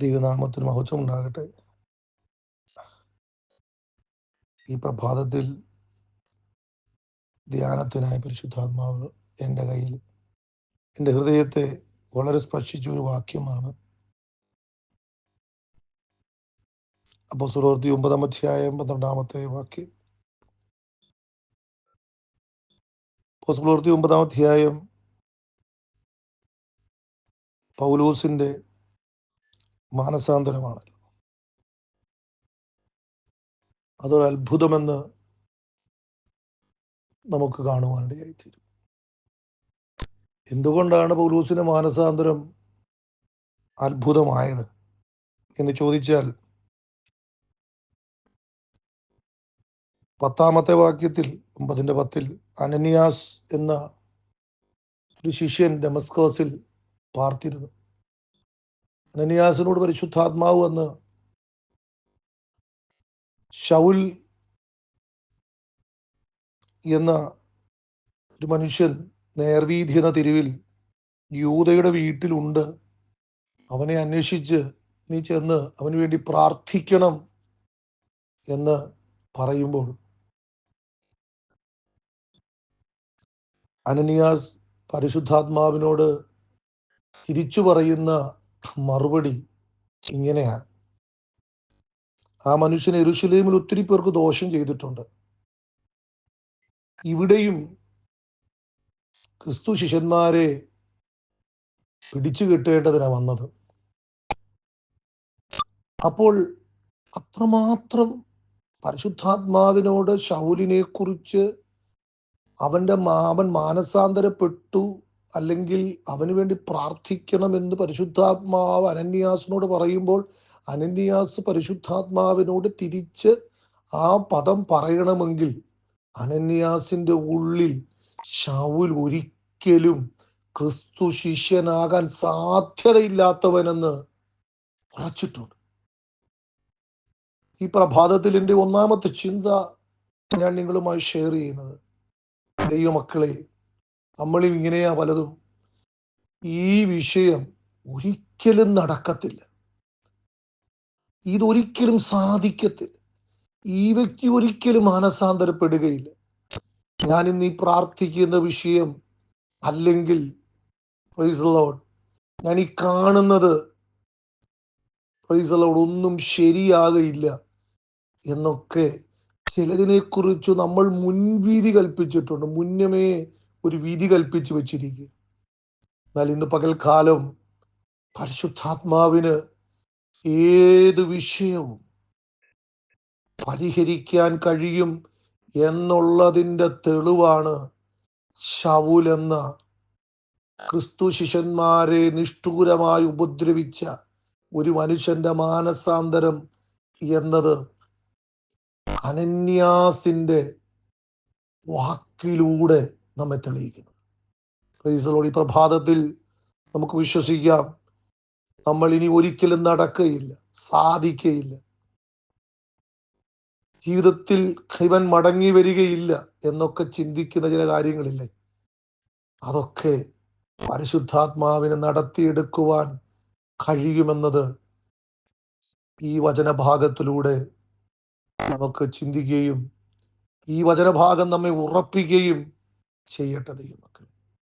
ദൈവനാമത്തിന് മഹത്വം ഉണ്ടാകട്ടെ ഈ പ്രഭാതത്തിൽ ധ്യാനത്തിനായി പരിശുദ്ധാത്മാവ് എന്റെ കയ്യിൽ. എന്റെ ഹൃദയത്തെ വളരെ സ്പർശിച്ച ഒരു വാക്യമാണ്. അപ്പോൾ സുഹൃത്തി ഒമ്പതാം അധ്യായം പന്ത്രണ്ടാമത്തെ വാക്യം. ഒമ്പതാം അധ്യായം പൗലൂസിന്റെ മാനസാന്തരമാണ്. അതൊരു അത്ഭുതമെന്ന് നമുക്ക് കാണുവാനിടയായിത്തീരും. എന്തുകൊണ്ടാണ് പൗലൂസിന് മാനസാന്തരം അത്ഭുതമായത്? എന്ന് ചോദിച്ചാൽ പത്താമത്തെ വാക്യത്തിൽ ഒമ്പതിന്റെ പത്തിൽ അനന്യാസ് എന്ന ഒരു ശിഷ്യൻ ഡെമസ്കോസിൽ പാർത്തിരുന്നു. അനനിയാസിനോട് പരിശുദ്ധാത്മാവ് വന്ന് ഷൗൽ എന്ന ഒരു മനുഷ്യൻ നേർവീതി എന്ന തെരുവിൽ യൂതയുടെ വീട്ടിലുണ്ട്. അവനെ അന്വേഷിച്ച് നീ ചെന്ന് അവന് വേണ്ടി പ്രാർത്ഥിക്കണം എന്ന് പറയുമ്പോൾ അനനിയാസ് പരിശുദ്ധാത്മാവിനോട് തിരിച്ചു പറയുന്ന മറുപടി ഇങ്ങനെയാണ് ആ മനുഷ്യൻ എരുശലേമിൽ ഒത്തിരി പേർക്ക് ദോഷം ചെയ്തിട്ടുണ്ട്. ഇവിടെയും ക്രിസ്തു ശിഷ്യന്മാരെ പിടിച്ചു കിട്ടേണ്ടതിനാ വന്നത്. അപ്പോൾ അത്രമാത്രം പരിശുദ്ധാത്മാവിനോട് ശൗലിനെ കുറിച്ച് അവന്റെ മാവൻ മാനസാന്തരപ്പെട്ടു അല്ലെങ്കിൽ അവന് വേണ്ടി പ്രാർത്ഥിക്കണമെന്ന് പരിശുദ്ധാത്മാവ് അനന്യാസിനോട് പറയുമ്പോൾ അനന്യാസ് പരിശുദ്ധാത്മാവിനോട് തിരിച്ച് ആ പദം പറയണമെങ്കിൽ അനന്യാസിന്റെ ഉള്ളിൽ ഷൗൽ ഒരിക്കലും ക്രിസ്തു ശിഷ്യനാകാൻ സാധ്യതയില്ലാത്തവനെന്ന് ഉറച്ചിട്ടുണ്ട്. ഈ പ്രഭാതത്തിൽ എന്റെ ഒന്നാമത്തെ ചിന്ത ഞാൻ നിങ്ങളുമായി ഷെയർ ചെയ്യുന്നത്. ദൈവമക്കളെ നമ്മളും ഇങ്ങനെയാ പലതും. ഈ വിഷയം ഒരിക്കലും നടക്കത്തില്ല. ഇതൊരിക്കലും സാധിക്കത്തില്ല. ഈ വ്യക്തി ഒരിക്കലും മാനസാന്തരപ്പെടുകയില്ല. ഞാൻ ഇന്ന് ഈ പ്രാർത്ഥിക്കുന്ന വിഷയം അല്ലെങ്കിൽ ഞാൻ ഈ കാണുന്നത് ഒന്നും ശരിയാകയില്ല എന്നൊക്കെ ചിലതിനെ കുറിച്ച് നമ്മൾ മുൻവീതി കൽപ്പിച്ചിട്ടുണ്ട്. മുന്നമേ ഒരു വിധി കൽപ്പിച്ചു വെച്ചിരിക്കുക. എന്നാൽ ഇന്ന് പകൽക്കാലം പരിശുദ്ധാത്മാവിന് ഏത് വിഷയവും പരിഹരിക്കാൻ കഴിയും എന്നുള്ളതിന്റെ തെളിവാണ് ഷവുൽ എന്ന ക്രിസ്തു ശിഷ്യന്മാരെ നിഷ്ഠൂരമായി ഉപദ്രവിച്ച ഒരു മനുഷ്യന്റെ മാനസാന്തരം എന്നത് അനന്യാസിന്റെ വാക്കിലൂടെ നമ്മെ തെളിയിക്കുന്നു. ക്രൈസ്തലോട് ഈ പ്രഭാതത്തിൽ നമുക്ക് വിശ്വസിക്കാം. നമ്മൾ ഇനി ഒരിക്കലും നടക്കുകയില്ല സാധിക്കയില്ല. ജീവിതത്തിൽ ഇവൻ മടങ്ങി വരികയില്ല എന്നൊക്കെ ചിന്തിക്കുന്ന ചില കാര്യങ്ങളില്ലേ? അതൊക്കെ പരിശുദ്ധാത്മാവിനെ നടത്തിയെടുക്കുവാൻ കഴിയുമെന്നത് ഈ വചനഭാഗത്തിലൂടെ നമുക്ക് ചിന്തിക്കുകയും ഈ വചനഭാഗം നമ്മെ ഉറപ്പിക്കുകയും ചെയ്യട്ടെ ദൈവമക്കൾ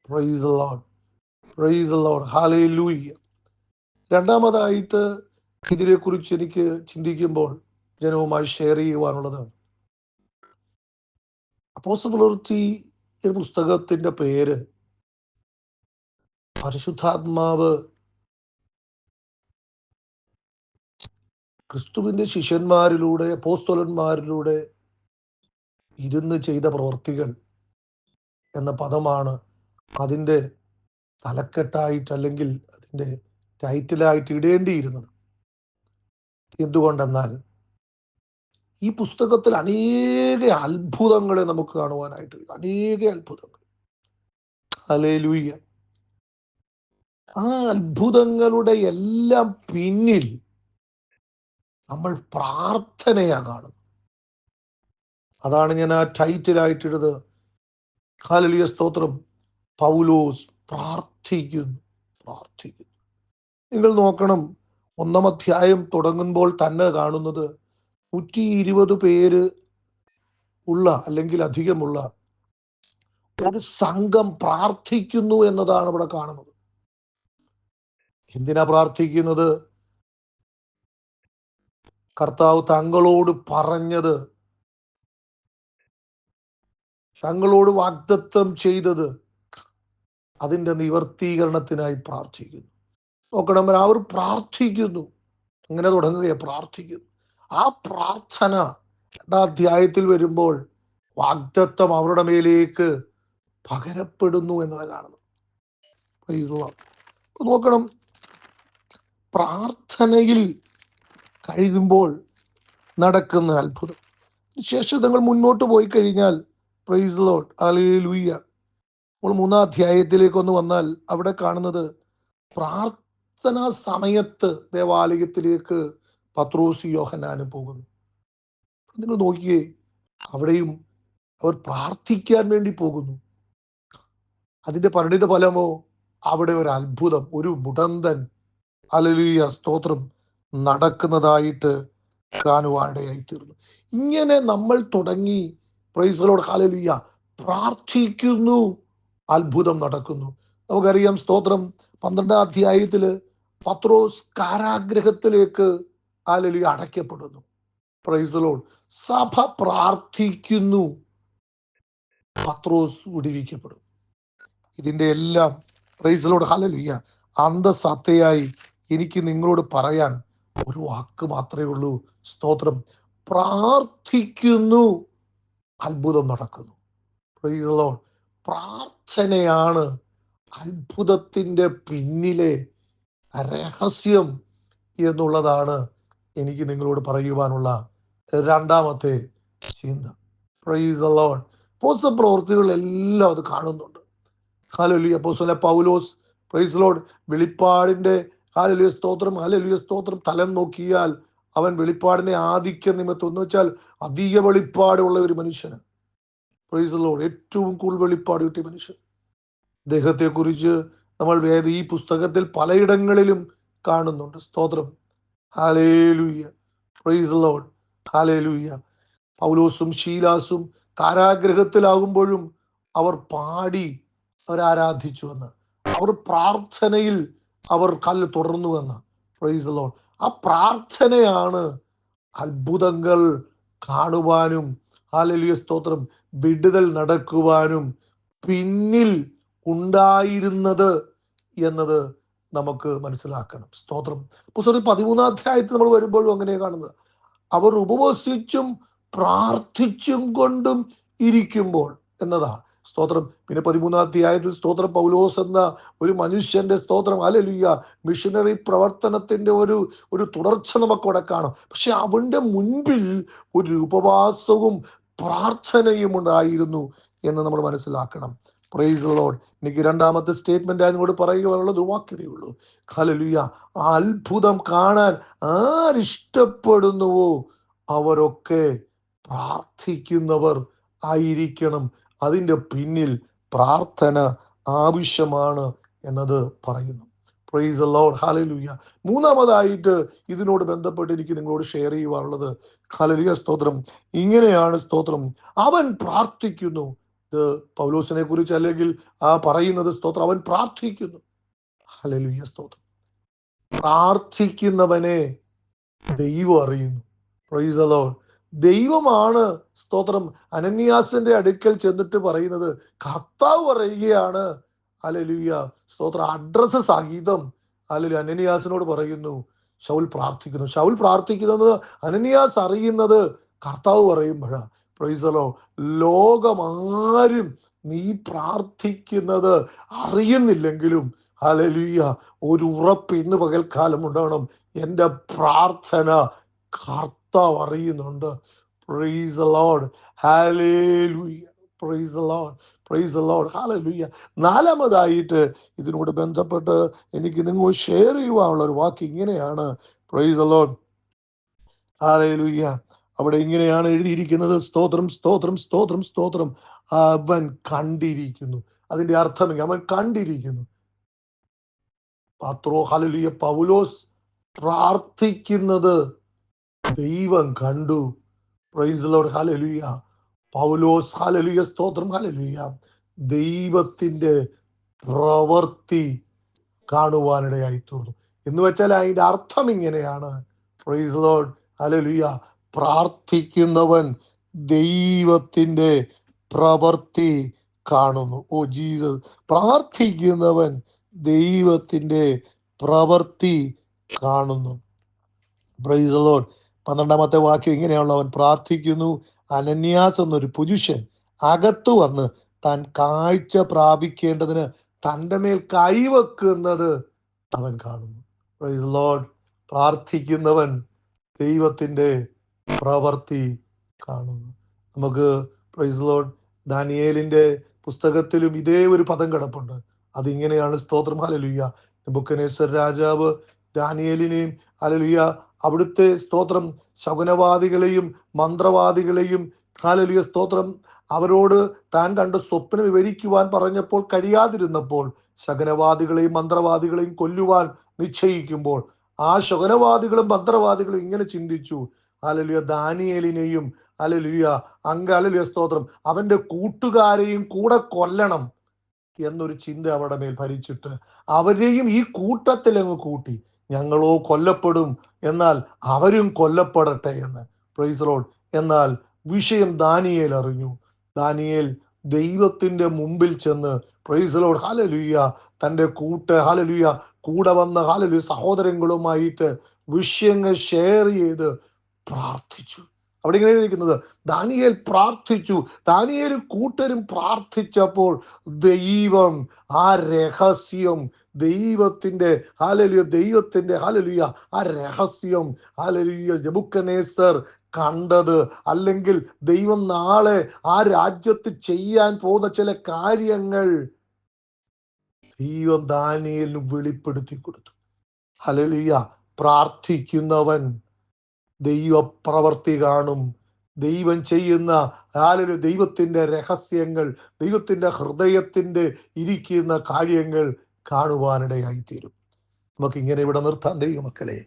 പ്രൈസ് ലോഡ് പ്രൈസ് ലോഡ് ഹാലേ ലൂയ്യ രണ്ടാമതായിട്ട് ഇതിനെക്കുറിച്ച് എനിക്ക് ചിന്തിക്കുമ്പോൾ ജനവുമായി ഷെയർ ചെയ്യുവാനുള്ളത് അപ്പോസ് പുലർത്തി ഒരു പുസ്തകത്തിന്റെ പേര് പരിശുദ്ധാത്മാവ് ക്രിസ്തുവിന്റെ ശിഷ്യന്മാരിലൂടെ അപ്പോസ്തോലന്മാരിലൂടെ ഇരുന്ന് ചെയ്ത പ്രവർത്തികൾ. എന്ന പദമാണ് അതിന്റെ തലക്കെട്ടായിട്ട് അല്ലെങ്കിൽ അതിന്റെ ടൈറ്റിലായിട്ട് ഇടേണ്ടിയിരുന്നത്. എന്തുകൊണ്ടെന്നാൽ ഈ പുസ്തകത്തിൽ അനേക അത്ഭുതങ്ങളെ നമുക്ക് കാണുവാനായിട്ട് അനേക അത്ഭുതങ്ങൾ. അലേ ലൂയ്യ ആ അത്ഭുതങ്ങളുടെ എല്ലാം പിന്നിൽ നമ്മൾ പ്രാർത്ഥനയാ കാണുന്നത്. അതാണ് ഞാൻ ആ ടൈറ്റിലായിട്ടിടത് ഹാലലിയ സ്തോത്രം. പൗലോസ് പ്രാർത്ഥിക്കുന്നു പ്രാർത്ഥിക്കുന്നു. നിങ്ങൾ നോക്കണം ഒന്നാം അധ്യായം തുടങ്ങുമ്പോൾ തന്നെ കാണുന്നത് നൂറ്റി ഇരുപത് പേര് ഉള്ള അല്ലെങ്കിൽ അധികമുള്ള ഒരു സംഘം പ്രാർത്ഥിക്കുന്നു എന്നതാണ് ഇവിടെ കാണുന്നത്. എന്തിനാ പ്രാർത്ഥിക്കുന്നത്? കർത്താവ് തങ്ങളോട് പറഞ്ഞത് തങ്ങളോട് വാഗ്ദത്വം ചെയ്തത് അതിന്റെ നിവർത്തീകരണത്തിനായി പ്രാർത്ഥിക്കുന്നു. നോക്കണം അവർ പ്രാർത്ഥിക്കുന്നു. അങ്ങനെ തുടങ്ങുകയെ പ്രാർത്ഥിക്കുന്നു. ആ പ്രാർത്ഥന രണ്ടാം അധ്യായത്തിൽ വരുമ്പോൾ വാഗ്ദത്വം അവരുടെ മേലേക്ക് പകരപ്പെടുന്നു എന്നത് കാണുന്നു നോക്കണം പ്രാർത്ഥനയിൽ കഴിയുമ്പോൾ നടക്കുന്ന അത്ഭുതം. ശേഷം നിങ്ങൾ മുന്നോട്ട് പോയി കഴിഞ്ഞാൽ പ്രൈസ് ലോഡ് ലൂയ്യ നമ്മൾ മൂന്നാം അധ്യായത്തിലേക്കൊന്ന് വന്നാൽ അവിടെ കാണുന്നത് പ്രാർത്ഥനാ സമയത്ത് ദേവാലയത്തിലേക്ക് പത്രോസ് യോഹനാനും പോകുന്നു. നിങ്ങൾ നോക്കിയേ അവിടെയും അവർ പ്രാർത്ഥിക്കാൻ വേണ്ടി പോകുന്നു. അതിന്റെ പരിണിത ഫലമോ? അവിടെ ഒരു അത്ഭുതം ഒരു മുടന്തൻ അലലിയ സ്തോത്രം നടക്കുന്നതായിട്ട് കാണുവാനിടയായി തീർന്നു. ഇങ്ങനെ നമ്മൾ തുടങ്ങി പ്രൈസലോട് ഹാലലിയ പ്രാർത്ഥിക്കുന്നു. അത്ഭുതം നടക്കുന്നു. നമുക്കറിയാം സ്തോത്രം പന്ത്രണ്ടാം അധ്യായത്തിൽ പത്രോസ് കാരാഗ്രഹത്തിലേക്ക് ഹാലലിയ അടയ്ക്കപ്പെടുന്നു. പ്രൈസലോട് സഭ പ്രാർത്ഥിക്കുന്നു. പത്രോസ് വിടിവിക്കപ്പെടും. ഇതിന്റെ എല്ലാം പ്രൈസലോട് ഹാലലിയ അന്തസത്തയായി എനിക്ക് നിങ്ങളോട് പറയാൻ ഒരു വാക്ക് മാത്രമേ ഉള്ളൂ. സ്തോത്രം പ്രാർത്ഥിക്കുന്നു. അത്ഭുതം നടക്കുന്നു. പ്രാർത്ഥനയാണ് അത്ഭുതത്തിന്റെ പിന്നിലെ രഹസ്യം എന്നുള്ളതാണ് എനിക്ക് നിങ്ങളോട് പറയുവാനുള്ള രണ്ടാമത്തെ ചിന്ത. പ്രൈസ് ദ ലോർഡ് പോസ്റ്റൽ പ്രവൃത്തികളെല്ലാം അത് കാണുന്നുണ്ട്. ഹാലലിയ പോസ്റ്റലെ പൗലോസ് പ്രൈസ് ലോർഡ് വെളിപ്പാടിന്റെ ഹാലലിയ സ്തോത്രം ഹാലലിയ സ്തോത്രം തലം നോക്കിയാൽ അവൻ വെളിപ്പാടിനെ ആധിക്യ നിമിത്തം. എന്ന് വെച്ചാൽ അധിക വെളിപ്പാടുള്ള ഒരു മനുഷ്യന്. പ്രൈസലോട് ഏറ്റവും കൂടുതൽ വെളിപ്പാട് കിട്ടിയ മനുഷ്യൻ. അദ്ദേഹത്തെ കുറിച്ച് നമ്മൾ വേദ ഈ പുസ്തകത്തിൽ പലയിടങ്ങളിലും കാണുന്നുണ്ട്. സ്തോത്രം. ഹാലേലുയ്യ പ്രൈസ് ലോഡ് ഹാലേലുയ്യ പൗലോസും ഷീലാസും കാരാഗ്രഹത്തിലാകുമ്പോഴും അവർ പാടി അവരാരാധിച്ചു എന്ന്. അവർ പ്രാർത്ഥനയിൽ അവർ കല്ല് തുടർന്നു എന്ന്. പ്രൈസ് ലോഡ് ആ പ്രാർത്ഥനയാണ് അത്ഭുതങ്ങൾ കാണുവാനും ഹാലലിയ സ്തോത്രം. വിടുതൽ നടക്കുവാനും പിന്നിൽ ഉണ്ടായിരുന്നത് എന്നത് നമുക്ക് മനസ്സിലാക്കണം. സ്തോത്രം. പുസ്തകം പതിമൂന്നാം അധ്യായത്തിൽ നമ്മൾ വരുമ്പോഴും അങ്ങനെ കാണുന്നത്. അവർ ഉപവസിച്ചും പ്രാർത്ഥിച്ചും കൊണ്ടും ഇരിക്കുമ്പോൾ എന്നതാണ്. സ്തോത്രം. പിന്നെ പതിമൂന്നാം അധ്യായത്തിൽ സ്തോത്രം. പൗലോസ് എന്ന ഒരു മനുഷ്യന്റെ സ്തോത്രം. അലലുയ്യ മിഷനറി പ്രവർത്തനത്തിന്റെ ഒരു ഒരു തുടർച്ച നമുക്കവിടെ കാണാം. പക്ഷെ അവന്റെ മുൻപിൽ ഒരു ഉപവാസവും പ്രാർത്ഥനയും ഉണ്ടായിരുന്നു എന്ന് നമ്മൾ മനസ്സിലാക്കണം. പ്രൈസ് ലോഡ് എനിക്ക് രണ്ടാമത്തെ സ്റ്റേറ്റ്മെന്റ് അതിനോട് പറയുവാനുള്ളത് വാക്കിയതേ ഉള്ളൂ. ഹലലുയ ആ അത്ഭുതം കാണാൻ ആരിഷ്ടപ്പെടുന്നുവോ? അവരൊക്കെ പ്രാർത്ഥിക്കുന്നവർ ആയിരിക്കണം. അതിന്റെ പിന്നിൽ പ്രാർത്ഥന ആവശ്യമാണ് എന്നത് പറയുന്നു. പ്രൈസ് ലോഡ് ഹാലലൂയ മൂന്നാമതായിട്ട് ഇതിനോട് ബന്ധപ്പെട്ട് എനിക്ക് നിങ്ങളോട് ഷെയർ ചെയ്യുവാനുള്ളത് ഹാലലിയ സ്തോത്രം. ഇങ്ങനെയാണ് സ്തോത്രം. അവൻ പ്രാർത്ഥിക്കുന്നു. ഇത് പൗലോസിനെ കുറിച്ച് അല്ലെങ്കിൽ ആ പറയുന്നത് സ്തോത്രം. അവൻ പ്രാർത്ഥിക്കുന്നു. ഹലലുയ സ്തോത്രം. പ്രാർത്ഥിക്കുന്നവനെ ദൈവം അറിയുന്നു. പ്രൈസ് ലോഡ് ദൈവമാണ് സ്തോത്രം. അനന്യാസിന്റെ അടുക്കൽ ചെന്നിട്ട് പറയുന്നത് കർത്താവ് പറയുകയാണ്. അലലുയ സ്തോത്രം. അഡ്രസ് സഹിതം അലലു അനന്യാസിനോട് പറയുന്നു. ഷൗൽ പ്രാർത്ഥിക്കുന്നു. ഷൗൽ പ്രാർത്ഥിക്കുന്നത് അനന്യാസ് അറിയുന്നത് കർത്താവ് പറയുമ്പോഴാണ് പ്രൈസലോ ലോകമാരും നീ പ്രാർത്ഥിക്കുന്നത് അറിയുന്നില്ലെങ്കിലും ഹലലുയ ഒരു ഉറപ്പ് ഇന്ന് പകൽക്കാലം ഉണ്ടാവണം. എന്റെ പ്രാർത്ഥന കർത്താവ് അറിയുന്നുണ്ട്. Praise Lord hallelujah praise Lord praise Lord hallelujah നാലാമതായിട്ട് ഇതിനോട് ബന്ധപ്പെട്ട് എനിക്ക് നിങ്ങൾ ഷെയർ ചെയ്യുവാനുള്ള ഒരു വാക്ക് ഇങ്ങനെയാണ്. പ്രൈസ് ലോഡ് ഹാലലുയ്യ അവിടെ ഇങ്ങനെയാണ് എഴുതിയിരിക്കുന്നത്. സ്തോത്രം സ്തോത്രം സ്തോത്രം സ്തോത്രം. അവൻ കണ്ടിരിക്കുന്നു. അതിന്റെ അർത്ഥം അവൻ കണ്ടിരിക്കുന്നു. പത്രോ ഹലലിയ പൗലോസ് പ്രാർത്ഥിക്കുന്നത് ദൈവം കണ്ടു. പ്രൈസ് ലോഡ് പൗലോസ് ഹാലലുയ സ്തോത്രം ഹാലലുയ്യ ദൈവത്തിന്റെ പ്രവർത്തി കാണുവാനിടയായി തീർന്നു. എന്ന് വെച്ചാൽ അതിന്റെ അർത്ഥം ഇങ്ങനെയാണ്. പ്രൈസ് ലോഡ് ഹലലുയ പ്രാർത്ഥിക്കുന്നവൻ ദൈവത്തിന്റെ പ്രവർത്തി കാണുന്നു. Oh Jesus. പ്രാർത്ഥിക്കുന്നവൻ ദൈവത്തിന്റെ പ്രവർത്തി കാണുന്നു. പ്രൈസ് ലോഡ് പന്ത്രണ്ടാമത്തെ വാക്യം ഇങ്ങനെയുള്ള അവൻ പ്രാർത്ഥിക്കുന്നു. അനന്യാസ് എന്നൊരു പുരുഷൻ അകത്തു വന്ന് താൻ കാഴ്ച പ്രാപിക്കേണ്ടതിന് തന്റെ മേൽ കൈവെക്കുന്നത് അവൻ കാണുന്നു. ലോഡ് പ്രാർത്ഥിക്കുന്നവൻ ദൈവത്തിന്റെ പ്രവർത്തി കാണുന്നു. നമുക്ക് പ്രൈസ് ലോഡ് ദാനിയേലിന്റെ പുസ്തകത്തിലും ഇതേ ഒരു പദം കിടപ്പുണ്ട്. അതിങ്ങനെയാണ് സ്തോത്രം. ഹലലുയ്യ ബുക്കനേശ്വർ രാജാവ് ദാനിയേലിനെയും ഹലലുയ്യ അവിടുത്തെ സ്തോത്രം ശകുനവാദികളെയും മന്ത്രവാദികളെയും കാലലിയ സ്തോത്രം. അവരോട് താൻ കണ്ട് സ്വപ്നം വിവരിക്കുവാൻ പറഞ്ഞപ്പോൾ കഴിയാതിരുന്നപ്പോൾ ശകനവാദികളെയും മന്ത്രവാദികളെയും കൊല്ലുവാൻ നിശ്ചയിക്കുമ്പോൾ ആ ശകുനവാദികളും മന്ത്രവാദികളും ഇങ്ങനെ ചിന്തിച്ചു. അലലുയ ദാനിയേലിനെയും അലലുയ അങ്ക അലലുയ സ്തോത്രം അവന്റെ കൂട്ടുകാരെയും കൂടെ കൊല്ലണം എന്നൊരു ചിന്ത അവരുടെ മേൽ ഭരിച്ചിട്ട് അവരെയും ഈ കൂട്ടത്തിൽ അങ്ങ് കൂട്ടി. ഞങ്ങളോ കൊല്ലപ്പെടും. എന്നാൽ അവരും കൊല്ലപ്പെടട്ടെ എന്ന്. പ്രൈസറോഡ് എന്നാൽ വിഷയം ദാനിയേൽ അറിഞ്ഞു. ദാനിയേൽ ദൈവത്തിന്റെ മുമ്പിൽ ചെന്ന് പ്രൈസലോഡ് ഹാലലുയ്യ തന്റെ കൂട്ട് ഹാലലുയ്യ കൂടെ വന്ന ഹാലലു സഹോദരങ്ങളുമായിട്ട് വിഷയങ്ങൾ ഷെയർ ചെയ്ത് പ്രാർത്ഥിച്ചു. അവിടെ ഇങ്ങനെ എഴുതിയിരിക്കുന്നത് ദാനിയേൽ പ്രാർത്ഥിച്ചു ദാനിയേലും കൂട്ടരും പ്രാർത്ഥിച്ചപ്പോൾ ദൈവം ആ രഹസ്യം ദൈവത്തിന്റെ ഹാലലിയ ദൈവത്തിന്റെ ഹാലലിയ ആ രഹസ്യം ഹാലലിയ ജബുക്കനേസർ കണ്ടത്. അല്ലെങ്കിൽ ദൈവം നാളെ ആ രാജ്യത്ത് ചെയ്യാൻ പോകുന്ന ചില കാര്യങ്ങൾ ദൈവം ദാനിയലിന് വെളിപ്പെടുത്തി കൊടുത്തു. ഹലലിയ പ്രാർത്ഥിക്കുന്നവൻ ദൈവപ്രവർത്തി കാണും. ദൈവം ചെയ്യുന്ന ആലൊരു ദൈവത്തിന്റെ രഹസ്യങ്ങൾ ദൈവത്തിന്റെ ഹൃദയത്തിന്റെ ഇരിക്കുന്ന കാര്യങ്ങൾ കാണുവാനിടയായി തീരും നമുക്ക് ഇങ്ങനെ ഇവിടെ നിർത്താൻ ദൈവമക്കളെ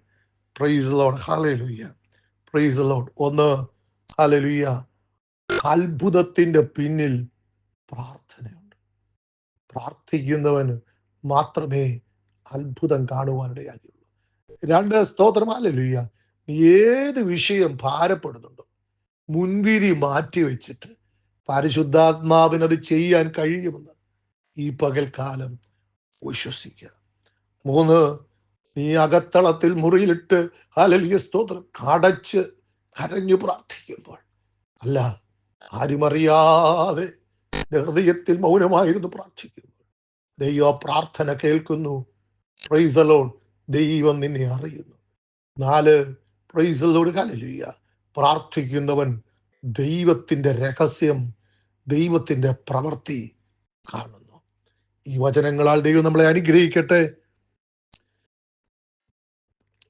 praise Lord hallelujah praise Lord ഒന്ന് ഹാലലുയ്യ അത്ഭുതത്തിന്റെ പിന്നിൽ പ്രാർത്ഥനയുണ്ട്. പ്രാർത്ഥിക്കുന്നവന് മാത്രമേ അത്ഭുതം കാണുവാനിടയാകുള്ളൂ. രണ്ട് സ്തോത്രം. ഹാലലുയ്യ ഏത് വിഷയം ഭാരപ്പെടുന്നുണ്ടോ? മുൻവിധി മാറ്റി വെച്ചിട്ട് പരിശുദ്ധാത്മാവിന് അത് ചെയ്യാൻ കഴിയുമെന്ന് ഈ പകൽക്കാലം വിശ്വസിക്കുക. മൂന്ന് നീ അകത്തളത്തിൽ മുറിയിലിട്ട് ഹലലിയ സ്തോത്രം കടച്ച് കരഞ്ഞു പ്രാർത്ഥിക്കുമ്പോൾ. അല്ല ആരുമറിയാതെ ഹൃദയത്തിൽ മൗനമായിരുന്നു പ്രാർത്ഥിക്കുന്നു ദൈവ പ്രാർത്ഥന കേൾക്കുന്നു. ദൈവം നിന്നെ അറിയുന്നു. നാല് പ്രൈസലോട് കലലുയ്യ പ്രാർത്ഥിക്കുന്നവൻ ദൈവത്തിന്റെ രഹസ്യം ദൈവത്തിന്റെ പ്രവൃത്തി കാണുന്നു. ഈ വചനങ്ങളാൽ ദൈവം നമ്മളെ അനുഗ്രഹിക്കട്ടെ.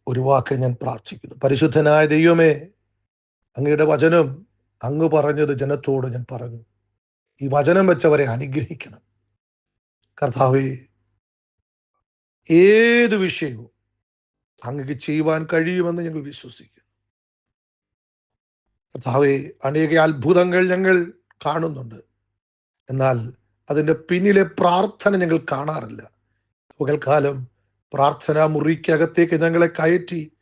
ഒരു വാക്ക് ഞാൻ പ്രാർത്ഥിക്കുന്നു. പരിശുദ്ധനായ ദൈവമേ അങ്ങയുടെ വചനം അങ്ങ് പറഞ്ഞത് ജനത്തോട് ഞാൻ പറഞ്ഞു. ഈ വചനം വെച്ചവരെ അനുഗ്രഹിക്കണം. കർത്താവേ ഏത് വിഷയവും അങ്ങക്ക് ചെയ്യുവാൻ കഴിയുമെന്ന് ഞങ്ങൾ വിശ്വസിക്കുന്നു. കർത്താവെ അനേക അത്ഭുതങ്ങൾ ഞങ്ങൾ കാണുന്നുണ്ട്. എന്നാൽ അതിന്റെ പിന്നിലെ പ്രാർത്ഥന ഞങ്ങൾ കാണാറില്ല. പകൽക്കാലം പ്രാർത്ഥനാ മുറിക്കകത്തേക്ക് ഞങ്ങളെ കയറ്റി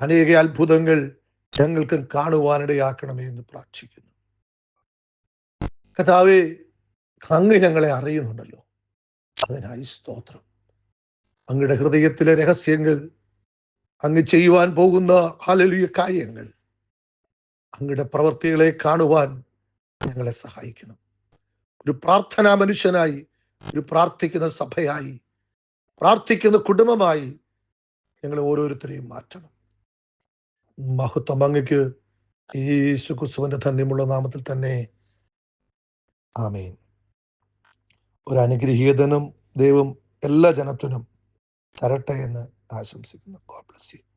അനേക അത്ഭുതങ്ങൾ ഞങ്ങൾക്ക് കാണുവാനിടയാക്കണമേ എന്ന് പ്രാർത്ഥിക്കുന്നു. കഥാവെ അങ്ങ് ഞങ്ങളെ അറിയുന്നുണ്ടല്ലോ. അതിനായി സ്തോത്രം. അങ്ങയുടെ ഹൃദയത്തിലെ രഹസ്യങ്ങൾ അങ്ങ് ചെയ്യുവാൻ പോകുന്ന ഹാലലിയ കാര്യങ്ങൾ അങ്ങയുടെ പ്രവൃത്തികളെ കാണുവാൻ ഞങ്ങളെ സഹായിക്കണം. ഒരു പ്രാർത്ഥനാ മനുഷ്യനായി ഒരു പ്രാർത്ഥിക്കുന്ന സഭയായി പ്രാർത്ഥിക്കുന്ന കുടുംബമായി ഞങ്ങളെ ഓരോരുത്തരെയും മാറ്റണം. മഹത്വം അങ്ങക്ക് യേശു കുസുവിന്റെ ധന്യമുള്ള നാമത്തിൽ തന്നെ. ആമേൻ. ഒരു അനുഗ്രഹീതനും ദൈവം എല്ലാ ജനത്തിനും തരട്ടെ എന്ന് ആശംസിക്കുന്നു. God bless you.